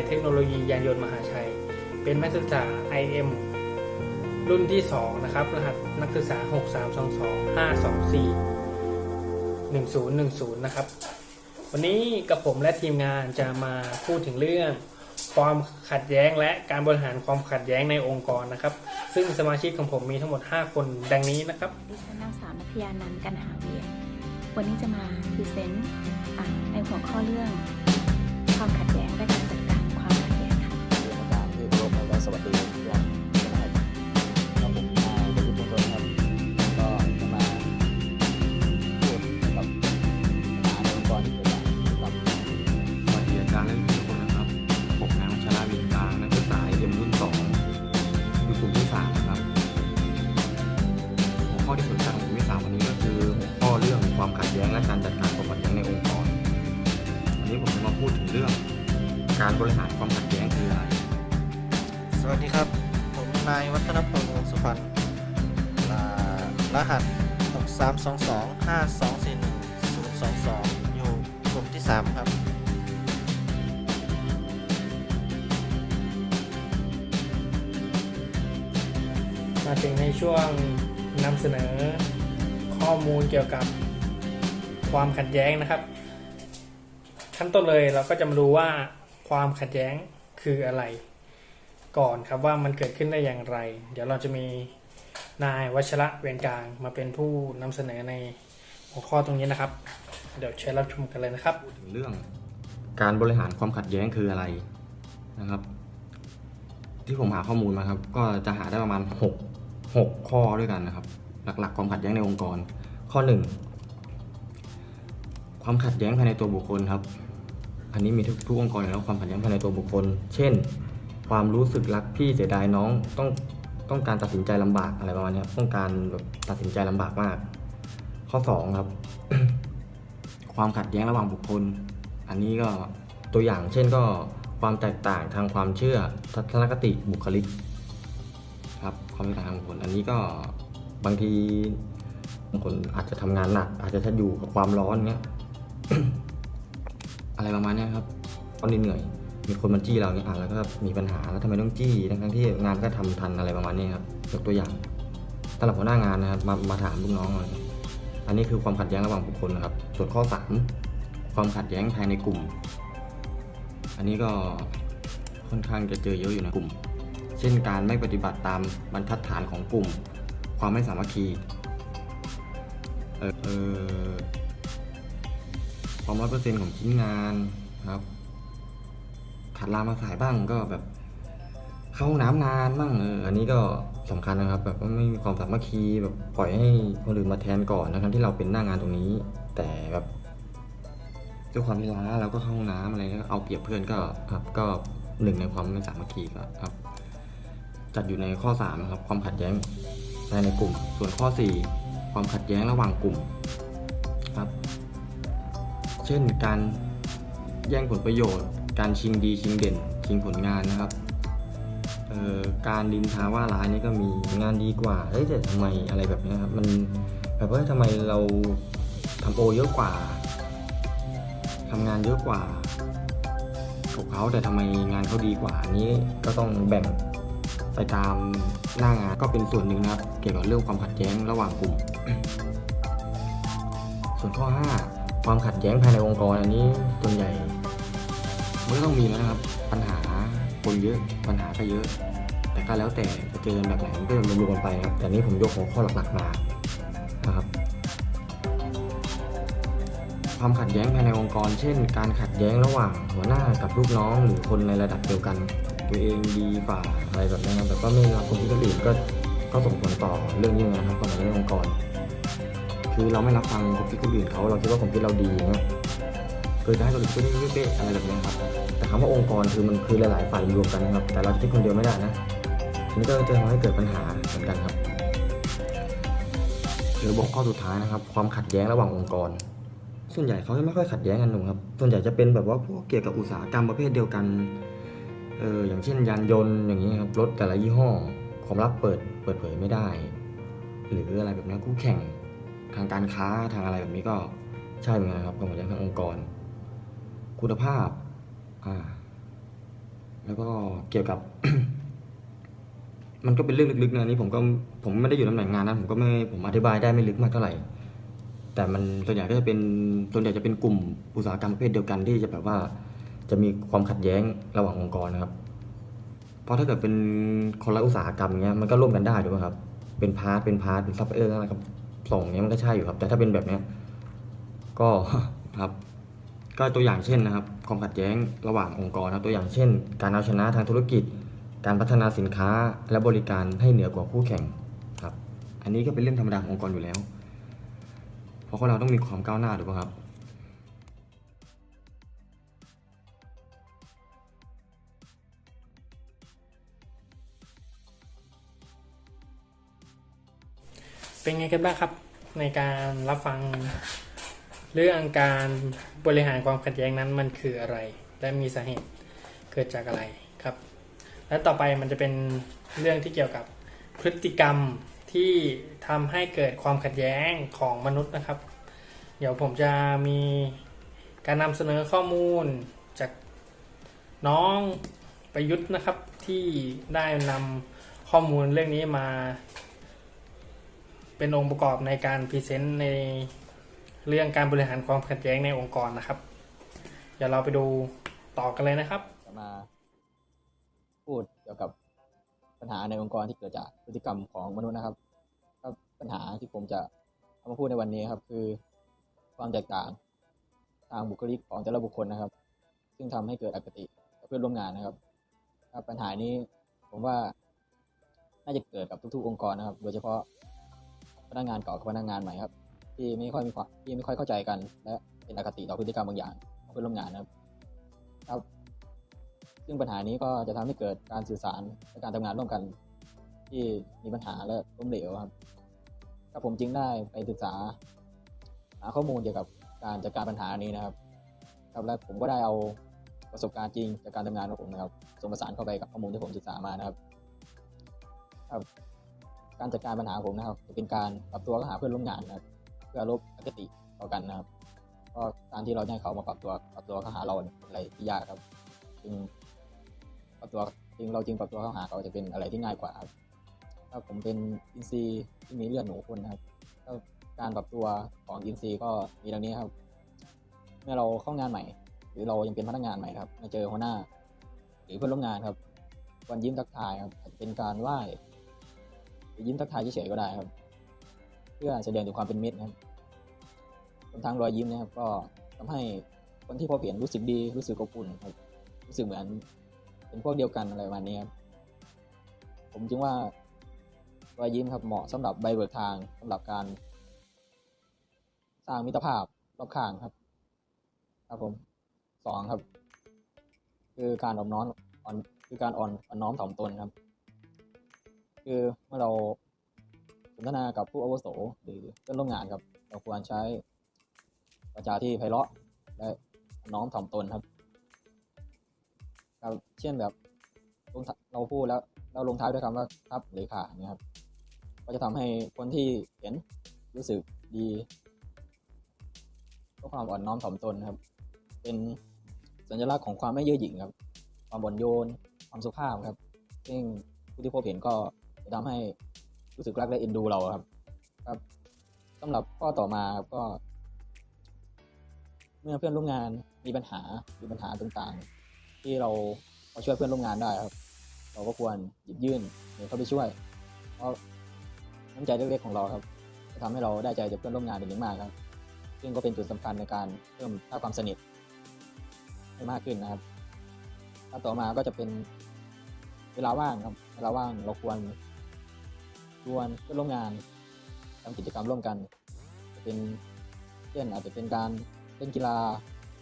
ยเทคโนโลยียานยนต์มหาชัย เป็นนักศึกษา IM รุ่นที่ 2 นะครับ รหัสนักศึกษา 6322 524 1010 นะครับ วันนี้กับผมและทีมงานจะมาพูดถึงเรื่อง ความขัดแย้งและการบริหารความขัดแย้งในองค์กรนะครับ ซึ่งสมาชิกของผมมีทั้งหมด 5 คนดังนี้นะครับดิฉันนางสาวนัทยานันกันหาเวียวันนี้จะมาพรีเซนต์ในหัวข้อเรื่องความขัดแย้งและ สวัสดี วัสดีครับ ผมนายวัฒนพงศ์วงศ์สุพรรณอ่ารหัส 6322 5241 022 อยู่กลุ่มที่ 3 ครับมาถึงในช่วงนำเสนอข้อมูลเกี่ยวกับความขัดแย้งนะครับ ขั้นต้นเลยเราก็จะมาดูว่าความขัดแย้งคืออะไร ก่อนครับว่ามันเกิดขึ้นได้อย่างไร เดี๋ยวเราจะมีนายวัชระเวียนกลางมาเป็นผู้นำเสนอในหัวข้อตรงนี้นะครับ เดี๋ยวเชิญรับชมกันเลยนะครับ ถึงเรื่องการบริหารความขัดแย้งคืออะไรนะครับ ที่ผมหาข้อมูลมาครับ ก็จะหาได้ประมาณ6 6ข้อด้วยกันนะครับ หลักๆ ความขัดแย้งในองค์กร ข้อ 1 ความขัดแย้งภายในตัวบุคคลครับ อันนี้มีทุกทุกองค์กรอยู่แล้วความขัดแย้งภายในตัวบุคคล เช่น ความรู้สึกรักพี่เสียดายน้องต้องต้องการตัดสินใจลำบากอะไรประมาณนี้ต้องการแบบตัดสินใจลำบากมาก ข้อสองครับ ความขัดแย้งระหว่างบุคคล อันนี้ก็ตัวอย่างเช่นก็ความแตกต่างทางความเชื่อทัศนคติบุคลิกครับความแตกต่างทางบุคคลอันนี้ก็บางทีบางคนอาจจะทำงานหนัก อาจจะอยู่กับความร้อนเงี้ย อะไรประมาณนี้ครับตอนนี้เหนื่อย มีคนมาจี้เราเงี้ยอะแล้วก็มีปัญหาแล้วทำไมต้องจี้ทั้งๆที่งานก็ทำทันอะไรประมาณนี้ครับยกตัวอย่างสำหรับหัวหน้างานนะครับมามาถามลูกน้องอะไรอันนี้คือความขัดแย้งระหว่างบุคคลนะครับ ส่วนข้อ 3 ความขัดแย้งภายในกลุ่ม อันนี้ก็ค่อนข้างจะเจอเยอะอยู่ในกลุ่ม เช่นการไม่ปฏิบัติตามบรรทัดฐานของกลุ่ม ความไม่สามัคคีเออเออความร้อยเปอร์เซ็นต์ของชิ้นงานครับ ขัดลามาสายบ้างก็แบบ เข้าห้องน้ำนานบ้างเอออันนี้ก็สำคัญนะครับ แบบว่าไม่มีความสามัคคีแบบปล่อยให้คนอื่นมาแทนก่อนนะครับที่เราเป็นหน้างานตรงนี้ แต่แบบด้วยความที่ล้าเราก็เข้าห้องน้ำอะไรก็เอาเปรียบเพื่อนก็ครับ ก็หนึ่งในความไม่สามัคคีก็ครับ จัดอยู่ในข้อ3นะครับ ความขัดแย้งภายในกลุ่ม ส่วนข้อ 4 ความขัดแย้งระหว่างกลุ่มครับ เช่นการแย่งผลประโยชน์ การชิงดีชิงเด่น ชิงผลงานนะครับการดินทาว่าร้ายนี่ก็มีงานดีกว่าเฮ้ยแต่ทำไมอะไรแบบนี้ครับมันแบบว่าทำไมเราทำโอเยอะกว่าทำงานเยอะกว่าของเขาแต่ทำไมงานเขาดีกว่าอันนี้ก็ต้องแบ่งไปตามหน้างานก็เป็นส่วนหนึ่งนะครับ เกี่ยวกับเรื่องความขัดแย้งระหว่างกลุ่ม ส่วนข้อ 5 ความขัดแย้งภายในองค์กรอันนี้ส่วนใหญ่ มันก็ต้องมีแล้วนะครับ ปัญหาคนเยอะปัญหาก็เยอะ แต่ก็แล้วแต่จะเจอกันแบบไหนมันก็จะรวมกันไปนะครับ แต่นี้ผมยกหัวข้อหลักๆมานะครับ ความขัดแย้งภายในองค์กร เช่น การขัดแย้งระหว่างหัวหน้ากับลูกน้อง หรือคนในระดับเดียวกัน ตัวเองดีกว่าอะไรแบบนี้นะแต่ก็ไม่รับคนที่คนอื่นก็ก็ส่งผลต่อเรื่องนี้นะครับความขัดแย้งในองค์กร คือเราไม่รับฟังความคิดคนอื่นเขาเราคิดว่าความคิดเราดีเงี้ยคือจะให้คนอื่นพูดเป๊ะๆอะไรแบบนี้ครับ แต่คำว่าองค์กรคือมันคือหลายๆฝ่ายรวมกันนะครับ แต่เราจะคิดคนเดียวไม่ได้นะทีนี้ก็จะทำให้เกิดปัญหาเหมือนกันครับหรือบอกข้อสุดท้ายนะครับ ความขัดแย้งระหว่างองค์กร ส่วนใหญ่เขาจะไม่ค่อยขัดแย้งกันหนูครับ ส่วนใหญ่จะเป็นแบบว่าพวกเกี่ยวกับอุตสาหกรรมประเภทเดียวกันเอออย่างเช่นยานยนต์อย่างนี้ครับรถแต่ละยี่ห้อความลับเปิดเปิดเผยไม่ได้ หรืออะไรแบบนี้คู่แข่งทางการค้าทางอะไรแบบนี้ก็ใช่เหมือนกันครับความขัดแย้งทางองค์กร คุณภาพ แล้วก็เกี่ยวกับ มันก็เป็นเรื่องลึกๆนะนี้ผมก็ผมไม่ได้อยู่ตำแหน่งงานนั้นผมก็ไม่ผมอธิบายได้ไม่ลึกมากเท่าไหร่แต่มันส่วนใหญ่ก็จะเป็นส่วนใหญ่จะเป็นกลุ่มอุตสาหกรรมประเภทเดียวกันที่จะแบบว่า จะมีความขัดแย้งระหว่างองค์กรนะครับ เพราะถ้าเกิดเป็นคนละอุตสาหกรรมเงี้ยมันก็ร่วมกันได้ถูกไหมครับ เป็นพาร์ทเป็นพาร์ทเป็นซัพพลายเออร์อะไรครับส่งเนี้ยมันก็ใช่อยู่ครับ แต่ถ้าเป็นแบบเนี้ยก็ครับ ก็ตัวอย่างเช่นนะครับความขัดแย้งระหว่างองค์กรนะตัวอย่างเช่น การเอาชนะทางธุรกิจ การพัฒนาสินค้าและบริการให้เหนือกว่าคู่แข่งครับอันนี้ก็เป็นเรื่องธรรมดาขององค์กรอยู่แล้ว เพราะคนเราต้องมีความก้าวหน้าถูกไหมครับเป็นไงกันบ้างครับ ในการรับฟัง เรื่องการบริหารความขัดแย้งนั้นมันคืออะไร และมีสาเหตุเกิดจากอะไรครับ และต่อไปมันจะเป็นเรื่องที่เกี่ยวกับพฤติกรรมที่ทำให้เกิดความขัดแย้งของมนุษย์นะครับ เดี๋ยวผมจะมีการนำเสนอข้อมูลจากน้องประยุทธ์นะครับที่ได้นำข้อมูลเรื่องนี้มา เป็นองค์ประกอบในการพรีเซนต์ใน เรื่องการบริหารความขัดแย้งในองค์กรนะครับ เดี๋ยวเราไปดูต่อกันเลยนะครับ จะมาพูดเกี่ยวกับปัญหาในองค์กรที่เกิดจากพฤติกรรมของมนุษย์นะครับก็ปัญหาที่ผมจะเอามาพูดในวันนี้ครับ คือความแตกต่างทางบุคลิกของแต่ละบุคคลนะครับ ซึ่งทำให้เกิดอคติกับเพื่อนร่วมงานนะครับครับปัญหานี้ผมว่าน่าจะเกิดกับทุกๆองค์กรนะครับ โดยเฉพาะพนักงานเก่ากับพนักงานใหม่ครับ ที่ไม่ค่อยมีความที่ไม่ค่อยเข้าใจกัน และเป็นอคติต่อพฤติกรรมบางอย่างของเพื่อนร่วมงานนะครับครับ ซึ่งปัญหานี้ก็จะทำให้เกิดการสื่อสารและการทำงานร่วมกัน ที่มีปัญหาและล้มเหลวครับถ้าผมจึงได้ไปศึกษา หาข้อมูลเกี่ยวกับการจัดการปัญหานี้นะครับ ครับและผมก็ได้เอาประสบการณ์จริงจากการทำงานของผมนะครับผสมผสานเข้าไปกับข้อมูลที่ผมศึกษามานะครับ ครับ การจัดการปัญหาของผมนะครับจะเป็นการปรับตัวเข้าหาเพื่อนร่วมงานนะครับ เพื่อลบอคติต่อกันนะครับก็การที่เราให้เขามาปรับตัวปรับตัวเข้าหาเราเนี่ยเป็นอะไรที่ยากครับจึงปรับตัวจึงเราจึงปรับตัวเข้าหาเขาจะเป็นอะไรที่ง่ายกว่าครับถ้าผมเป็นอินซีที่มีเลือดหนูคนนะครับก็การปรับตัวของอินซีก็มีดังนี้ครับเมื่อเราเข้างานใหม่ หรือเรายังเป็นพนักงานใหม่ครับมาเจอหัวหน้า หรือเพื่อนร่วมงานครับควรยิ้มทักทายครับเป็นการไหว้หรือยิ้มทักทายเฉยๆก็ได้ครับ พื่อแสดงถึงความเป็นมิตรนะครับบนทางรอยยิ้มนะครับ ก็ทำให้คนที่พบเห็นรู้สึกดีรู้สึกอบอุ่นครับรู้สึกเหมือนเป็นพวกเดียวกันอะไรประมาณนี้ครับผมจึงว่ารอยยิ้มครับเหมาะสำหรับใบเบิกทางสำหรับการ สร้างมิตรภาพรอบข้างครับ ครับผมสองครับ คือการอ่อนน้อมอ่อนคือการอ่อนอ่อนน้อมถ่อมตนครับ คือเมื่อเรา นทนากับผู้อาวุโสหรือเพื่อนร่วมงานครับ เราควรใช้วาจาที่ไพเราะและน้อมถ่อมตนครับครับเช่นแบบเราพูดแล้วเราลงท้ายด้วยคำว่าครับหรือค่ะเนี่ยครับก็จะทำให้คนที่เห็นรู้สึกดีเพื่อความอ่อนน้อมถ่อมตนครับ เป็นสัญลักษณ์ของความไม่เย่อหยิ่งครับ ความอ่นโยน ความสุภาพครับ ซึ่งผู้ที่พบเห็นก็จะทำให้ รู้สึกรักและเอ็นดูเราครับ ครับสำหรับข้อต่อมาก็ เมื่อเพื่อนร่วมงานมีปัญหาหรือปัญหาต่างๆ ที่เราเราช่วยเพื่อนร่วมงานได้ครับ เราก็ควรหยิบยื่นหรือเข้าไปช่วย เพราะน้ำใจเล็กๆของเราครับจะทำให้เราได้ใจจากเพื่อนร่วมงานเป็นอย่างมากครับ ซึ่งก็เป็นจุดสำคัญในการเพิ่มค่าความสนิทให้มากขึ้นนะครับถ้าต่อมาก็จะเป็นเวลาว่างครับ เวลาว่างเราควร ชวนเพื่อนร่วมงานทำกิจกรรมร่วมกัน จะเป็นเช่นอาจจะเป็นการเล่นกีฬา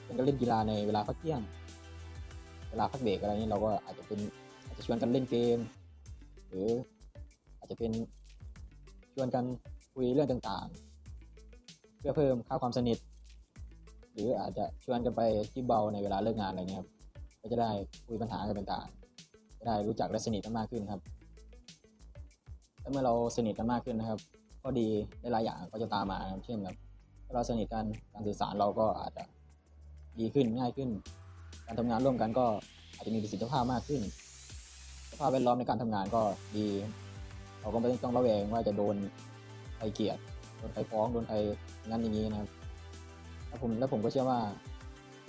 เป็นการเล่นกีฬาในเวลาพักเที่ยง เวลาพักเบรกอะไรนี้เราก็อาจจะเป็นอาจจะชวนกันเล่นเกม หรืออาจจะเป็นชวนกันคุยเรื่องต่างๆ เพื่อเพิ่มค่าความสนิท หรืออาจจะชวนกันไปที่เบาในเวลาเลิกงานอะไรเงี้ยครับก็จะได้คุยปัญหากันต่างๆได้รู้จักและสนิทกันมากขึ้นครับ เมื่อเราสนิทกันมากขึ้นนะครับข้อดีหลายๆอย่างก็จะตามมาเช่นแบบถ้าเราสนิทกันการสื่อสารเราก็อาจจะดีขึ้นง่ายขึ้น การทำงานร่วมกันก็อาจจะมีประสิทธิภาพมากขึ้นสภาพแวดล้อมในการทำงานก็ดี เราก็ไม่ต้องระแวงว่าจะโดนใครเกลียดโดนใครฟ้องโดนใครงั้นอย่างนี้นะครับแล้วผมแล้วผมก็เชื่อว่า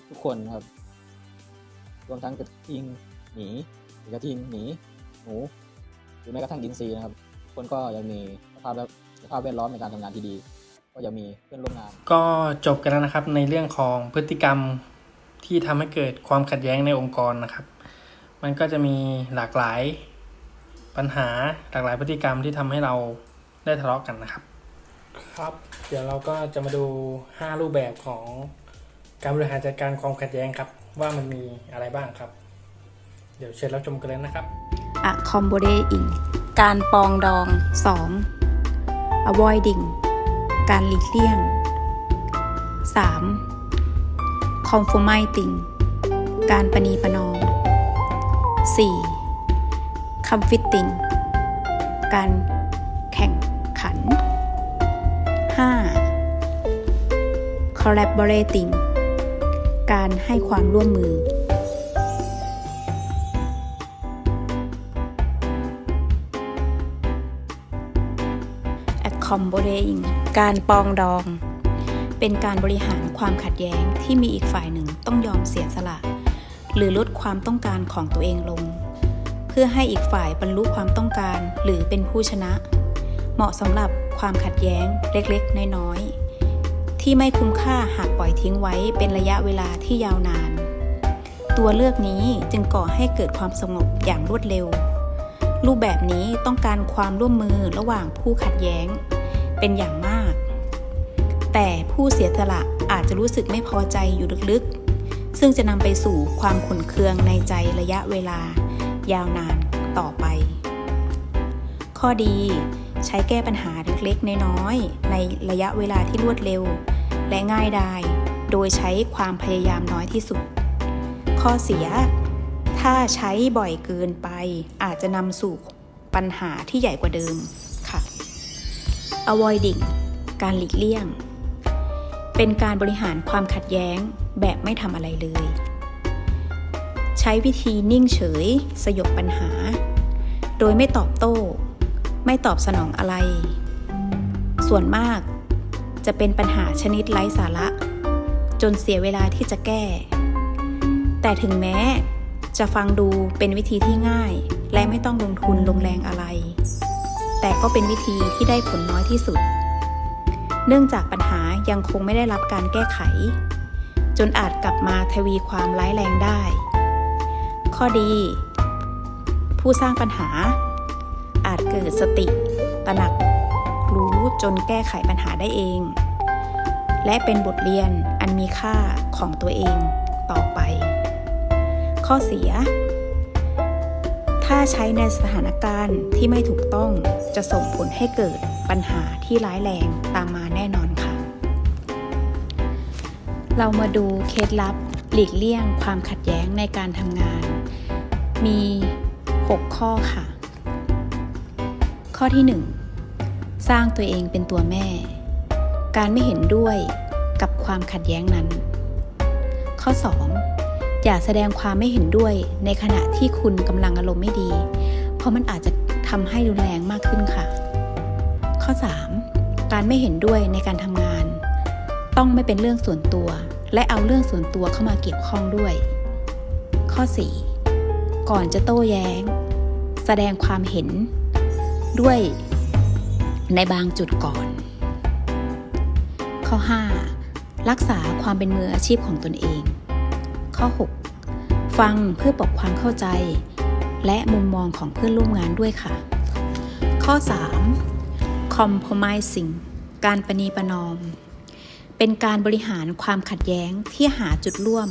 ทุกคนครับรวมทั้งกระทิงหมีกระทิงหมีหนูหรือแม้กระทั่งอินทรีนะครับ คนก็ยังมีสภาพแวดสภาพแวดล้อมในการทำงานที่ดี ก็ยังมีเพื่อนร่วมงาน ก็จบกันแล้วนะครับในเรื่องของพฤติกรรมที่ทำให้เกิดความขัดแย้งในองค์กรนะครับ มันก็จะมีหลากหลายปัญหาหลากหลายพฤติกรรมที่ทำให้เราได้ทะเลาะกันนะครับ ครับ เดี๋ยวเราก็จะมาดู 5 รูปแบบของการบริหารจัดการความขัดแย้งครับ ว่ามันมีอะไรบ้างครับ เดี๋ยวเชิญรับชมกันเลยนะครับ accommodating การปองดอง 2. avoiding การหลีกเลี่ยง 3. compromising การประนีประนอม 4. comforting การแข่งขัน 5. collaborating การให้ความร่วมมือ accommodating การปองดอง เป็นการบริหารความขัดแย้งที่มีอีกฝ่ายหนึ่งต้องยอมเสียสละ หรือลดความต้องการของตัวเองลง เพื่อให้อีกฝ่ายบรรลุความต้องการหรือเป็นผู้ชนะ เหมาะสำหรับความขัดแย้งเล็กๆ น้อยๆ ที่ไม่คุ้มค่าหากปล่อยทิ้งไว้เป็นระยะเวลาที่ยาวนาน ตัวเลือกนี้จึงก่อให้เกิดความสงบอย่างรวดเร็วรูปแบบนี้ต้องการความร่วมมือระหว่างผู้ขัดแย้ง เป็นอย่างมาก แต่ผู้เสียสละอาจจะรู้สึกไม่พอใจอยู่ลึกๆ ซึ่งจะนำไปสู่ความขุ่นเคืองในใจระยะเวลา ยาวนานต่อไป ข้อดีใช้แก้ปัญหาเล็กๆ น้อยๆ ในระยะเวลาที่รวดเร็ว และง่ายดาย โดยใช้ความพยายามน้อยที่สุด ข้อเสีย ถ้าใช้บ่อยเกินไปอาจจะนำสู่ปัญหาที่ใหญ่กว่าเดิม avoiding การหลีกเลี่ยง เป็นการบริหารความขัดแย้งแบบไม่ทำอะไรเลย ใช้วิธีนิ่งเฉย สยบปัญหา โดยไม่ตอบโต้ ไม่ตอบสนองอะไร ส่วนมากจะเป็นปัญหาชนิดไร้สาระ จนเสียเวลาที่จะแก้ แต่ถึงแม้จะฟังดูเป็นวิธีที่ง่าย และไม่ต้องลงทุนลงแรงอะไร แต่ก็เป็นวิธีที่ได้ผลน้อยที่สุด เนื่องจากปัญหายังคงไม่ได้รับการแก้ไข จนอาจกลับมาทวีความร้ายแรงได้ ข้อดี ผู้สร้างปัญหา อาจเกิดสติ ตระหนัก รู้จนแก้ไขปัญหาได้เอง และเป็นบทเรียนอันมีค่าของตัวเองต่อไป ข้อเสียถ้าใช้ในสถานการณ์ที่ไม่ถูกต้อง จะส่งผลให้เกิดปัญหาที่ร้ายแรงตามมาแน่นอนค่ะ เรามาดูเคล็ดลับหลีกเลี่ยงความขัดแย้งในการทำงาน มี 6 ข้อค่ะ ข้อที่ 1 สร้างตัวเองเป็นตัวแม่ การไม่เห็นด้วยกับความขัดแย้งนั้น ข้อ 2 อย่าแสดงความไม่เห็นด้วยในขณะที่คุณกำลังอารมณ์ไม่ดี เพราะมันอาจจะ ทำให้รุนแรงมากขึ้นค่ะ ข้อ 3 การไม่เห็นด้วยในการทำงาน ต้องไม่เป็นเรื่องส่วนตัว และเอาเรื่องส่วนตัวเข้ามาเกี่ยวข้องด้วย ข้อ 4 ก่อนจะโต้แย้ง แสดงความเห็นด้วยในบางจุดก่อน ข้อ 5 รักษาความเป็นมืออาชีพของตนเอง ข้อ 6 ฟังเพื่อปรับความเข้าใจ และมุมมองของเพื่อนร่วมงานด้วยค่ะ ข้อ 3 compromising การประนีประนอม เป็นการบริหารความขัดแย้งที่หาจุดร่วม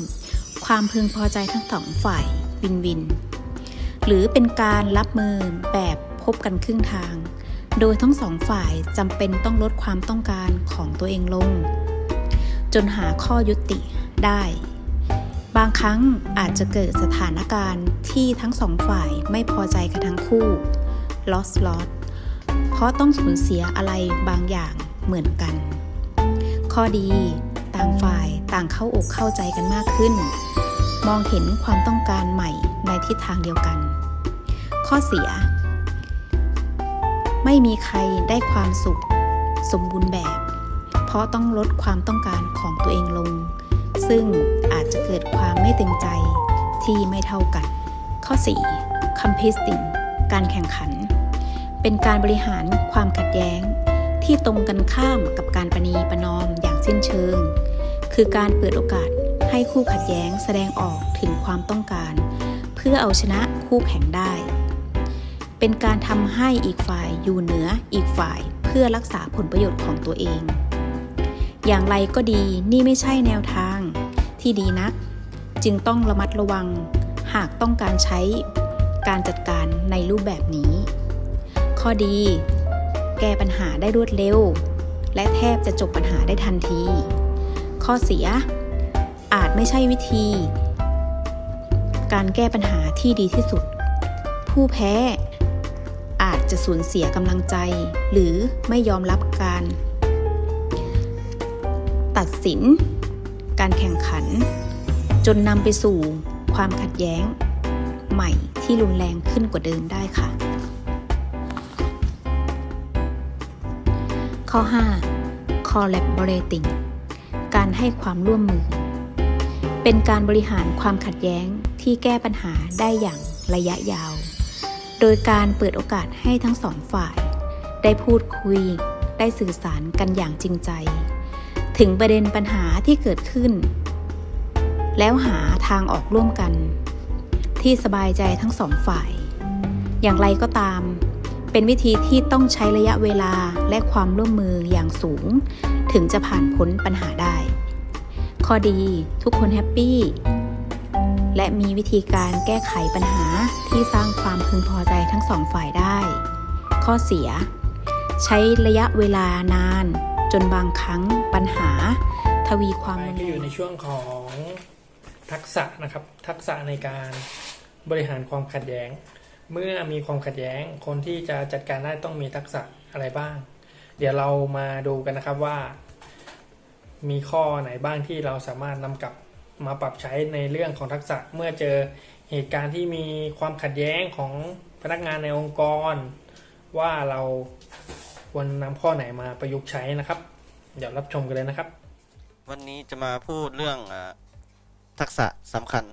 ความพึงพอใจทั้งสองฝ่ายวินวิน หรือเป็นการรับมือแบบพบกันครึ่งทาง โดยทั้งสองฝ่ายจำเป็นต้องลดความต้องการของตัวเองลง จนหาข้อยุติได้ บางครั้งอาจจะเกิดสถานการณ์ที่ทั้งสองฝ่ายไม่พอใจกันทั้งคู่ loss loss เพราะต้องสูญเสียอะไรบางอย่างเหมือนกัน ข้อดีต่างฝ่ายต่างเข้าอกเข้าใจกันมากขึ้น มองเห็นความต้องการใหม่ในทิศทางเดียวกัน ข้อเสีย ไม่มีใครได้ความสุขสมบูรณ์แบบ เพราะต้องลดความต้องการของตัวเองลง ซึ่งอาจจะเกิดความไม่เต็มใจที่ไม่เท่ากัน ข้อ 4. competing การแข่งขัน เป็นการบริหารความขัดแย้ง ที่ตรงกันข้ามกับการประนีประนอมอย่างสิ้นเชิง คือการเปิดโอกาสให้คู่ขัดแย้งแสดงออกถึงความต้องการ เพื่อเอาชนะคู่แข่งได้ เป็นการทำให้อีกฝ่ายอยู่เหนืออีกฝ่ายเพื่อรักษาผลประโยชน์ของตัวเอง อย่างไรก็ดีนี่ไม่ใช่แนวทาง ที่ดีนัก จึงต้องระมัดระวัง หากต้องการใช้การจัดการในรูปแบบนี้ ข้อดี แก้ปัญหาได้รวดเร็ว และแทบจะจบปัญหาได้ทันที ข้อเสีย อาจไม่ใช่วิธี การแก้ปัญหาที่ดีที่สุด ผู้แพ้อาจจะสูญเสียกำลังใจ หรือไม่ยอมรับการ ตัดสิน การแข่งขัน จนนำไปสู่ความขัดแย้งใหม่ที่รุนแรงขึ้นกว่าเดิมได้ค่ะ ข้อ 5 collaborating การให้ความร่วมมือ เป็นการบริหารความขัดแย้งที่แก้ปัญหาได้อย่างระยะยาว โดยการเปิดโอกาสให้ทั้งสองฝ่าย ได้พูดคุย ได้สื่อสารกันอย่างจริงใจ ถึงประเด็นปัญหาที่เกิดขึ้น แล้วหาทางออกร่วมกัน ที่สบายใจทั้งสองฝ่าย อย่างไรก็ตาม เป็นวิธีที่ต้องใช้ระยะเวลาและความร่วมมืออย่างสูง ถึงจะผ่านพ้นปัญหาได้ ข้อดีทุกคนแฮปปี้และมีวิธีการแก้ไขปัญหาที่สร้างความพึงพอใจทั้งสองฝ่ายได้ ข้อเสีย ใช้ระยะเวลานาน จนบางครั้งปัญหาทวีความรุนก็แรอยู่ในช่วงของทักษะนะครับ ทักษะในการบริหารความขัดแย้ง เมื่อมีความขัดแย้ง คนที่จะจัดการได้ต้องมีทักษะอะไรบ้าง เดี๋ยวเรามาดูกันนะครับว่า มีข้อไหนบ้างที่เราสามารถนำกลับมาปรับใช้ในเรื่องของทักษะเมื่อเจอเหตุการณ์ที่มีความขัดแย้งของพนักงานในองค์กร ว่าเรา ควรนำข้อไหนมาประยุกต์ใช้นะครับ เดี๋ยวรับชมกันเลยนะครับ วันนี้จะมาพูดเรื่องอทักษะสำคัญ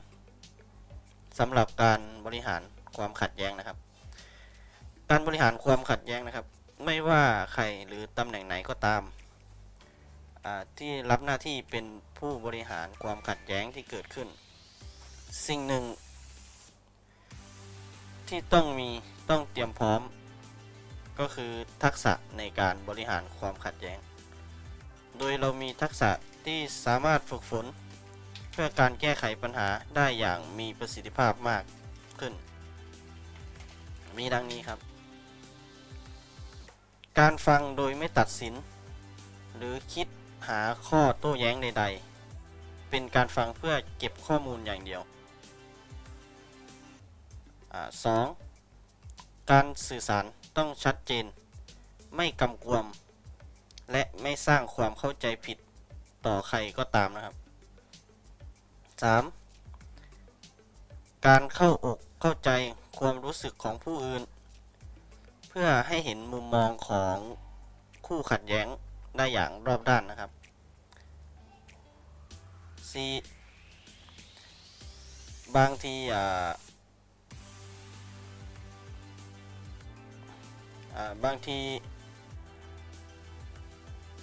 สำหรับการบริหารความขัดแย้งนะครับ การบริหารความขัดแย้งนะครับ ไม่ว่าใครหรือตำแหน่งไหนก็ตามอ่าที่รับหน้าที่เป็นผู้บริหารความขัดแย้งที่เกิดขึ้น สิ่งหนึ่ง ที่ต้องมีต้องเตรียมพร้อม ก็คือทักษะในการบริหารความขัดแย้ง โดยเรามีทักษะที่สามารถฝึกฝน เพื่อการแก้ไขปัญหาได้อย่างมีประสิทธิภาพมากขึ้น มีดังนี้ครับ การฟังโดยไม่ตัดสิน หรือคิดหาข้อโต้แย้งใด ๆ เป็นการฟังเพื่อเก็บข้อมูลอย่างเดียวอาสองการสื่อสาร ต้องชัดเจน ไม่กำกวม และไม่สร้างความเข้าใจผิดต่อใครก็ตามนะครับ 3. การเข้าอกเข้าใจความรู้สึกของผู้อื่น เพื่อให้เห็นมุมมองของคู่ขัดแย้งได้อย่างรอบด้านนะครับ 4. บางทีอ่า บางที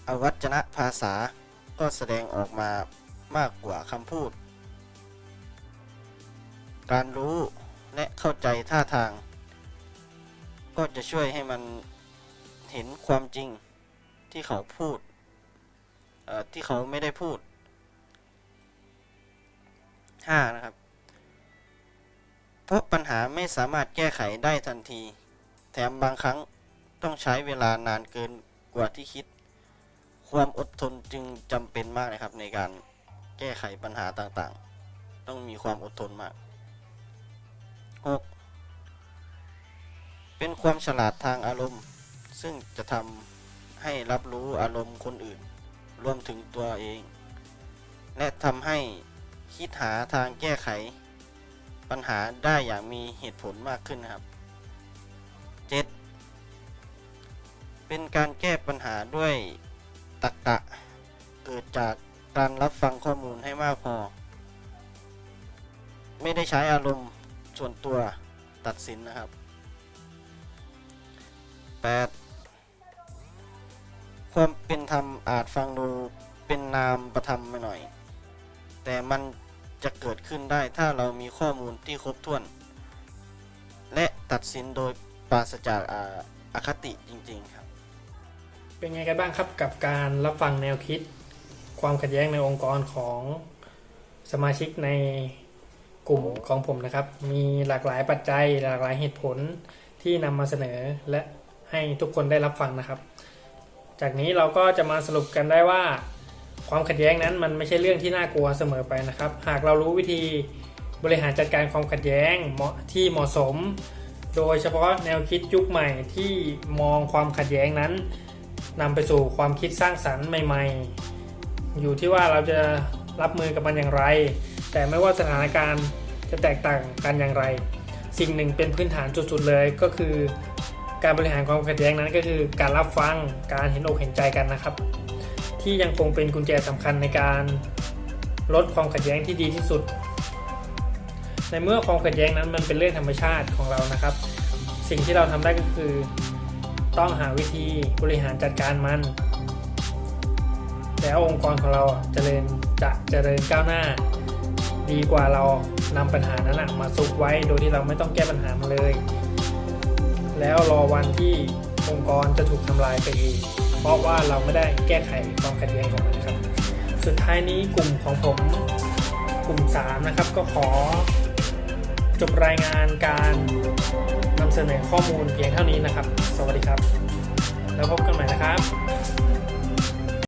อวัจนะภาษาก็แสดงออกมามากกว่าคำพูด การรู้และเข้าใจท่าทาง ก็จะช่วยให้มันเห็นความจริงที่เขาพูดที่เขาไม่ได้พูด 5. นะครับ เพราะปัญหาไม่สามารถแก้ไขได้ทันที แถมบางครั้ง ต้องใช้เวลานานเกินกว่าที่คิด ความอดทนจึงจำเป็นมากนะครับ ในการแก้ไขปัญหาต่างๆ ต้องมีความอดทนมาก 6. เป็นความฉลาดทางอารมณ์ ซึ่งจะทำให้รับรู้อารมณ์คนอื่น รวมถึงตัวเอง และทำให้คิดหาทางแก้ไข ปัญหาได้อย่างมีเหตุผลมากขึ้นนะครับ 7. เป็นการแก้ปัญหาด้วยตรรกะ เกิดจากการรับฟังข้อมูลให้มากพอ ไม่ได้ใช้อารมณ์ส่วนตัวตัดสินนะครับ 8. ความเป็นธรรมอาจฟังดูเป็นนามประธรรมไปหน่อย แต่มันจะเกิดขึ้นได้ถ้าเรามีข้อมูลที่ครบถ้วน และตัดสินโดยปราศจากอาอคติจริง ๆ ครับ เป็นไงกันบ้างครับกับการรับฟังแนวคิด ความขัดแย้งในองค์กรของสมาชิกในกลุ่มของผมนะครับ มีหลากหลายปัจจัยหลากหลายเหตุผลที่นำมาเสนอและให้ทุกคนได้รับฟังนะครับ จากนี้เราก็จะมาสรุปกันได้ว่า ความขัดแย้งนั้นมันไม่ใช่เรื่องที่น่ากลัวเสมอไปนะครับ หากเรารู้วิธีบริหารจัดการความขัดแย้งเหมาะที่เหมาะสม โดยเฉพาะแนวคิดยุคใหม่ที่มองความขัดแย้งนั้น นำไปสู่ความคิดสร้างสรรค์ใหม่ ๆ อยู่ที่ว่าเราจะรับมือกับมันอย่างไร แต่ไม่ว่าสถานการณ์จะแตกต่างกันอย่างไร สิ่งหนึ่งเป็นพื้นฐานจุดๆเลยก็คือ การบริหารความขัดแย้งนั้นก็คือ การรับฟังการเห็นอกเห็นใจกันนะครับ ที่ยังคงเป็นกุญแจสำคัญในการลดความขัดแย้งที่ดีที่สุด ในเมื่อความขัดแย้งนั้นมันเป็นเรื่องธรรมชาติของเรานะครับ สิ่งที่เราทำได้ก็คือ ต้องหาวิธีบริหารจัดการมัน แล้วองค์กรของเราอะเจริญจะเจริญก้าวหน้า ดีกว่าเรานำปัญหานั้นมาซุกไว้โดยที่เราไม่ต้องแก้ปัญหามันเลย แล้วรอวันที่องค์กรจะถูกทำลายไปเองเพราะว่าเราไม่ได้แก้ไขความขัดแย้งของมันครับ สุดท้ายนี้กลุ่มของผมกลุ่ม 3 นะครับก็ขอจบรายงานการำเสนอข้อมูลเพียงเท่านี้นะครับ สวัสดีครับ แล้วพบกันใหม่นะครับ